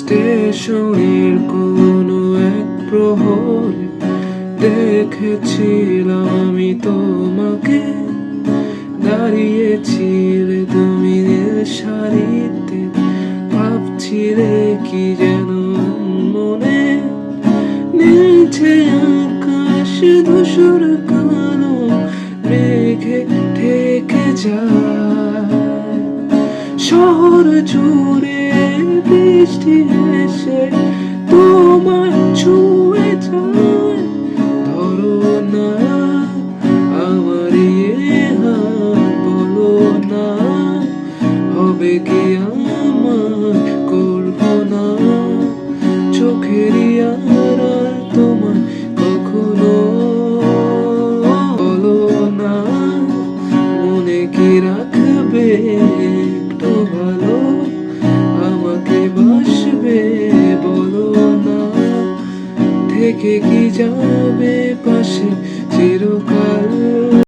স্টেশনের কোনো এক প্রহরে দেখেছিলাম আমি তোমাকে। দাঁড়িয়েছিলে তুমি শাড়িতে ভাবছিলে কি যেন মনে। নিচে আকাশ ধূসর কালো, মেঘে ঠেকে যায়। শহর জুড়ে বৃষ্টি এসে তোমার ছুঁয়ে যায়। ধরো না, আমার বলো না। হবে কি আমার, করব না। চোখেরই আড়াল তোমার কখনো বলো না। মনে কি রাখবে? থেকে কি যাবে পাশে? চিরকাল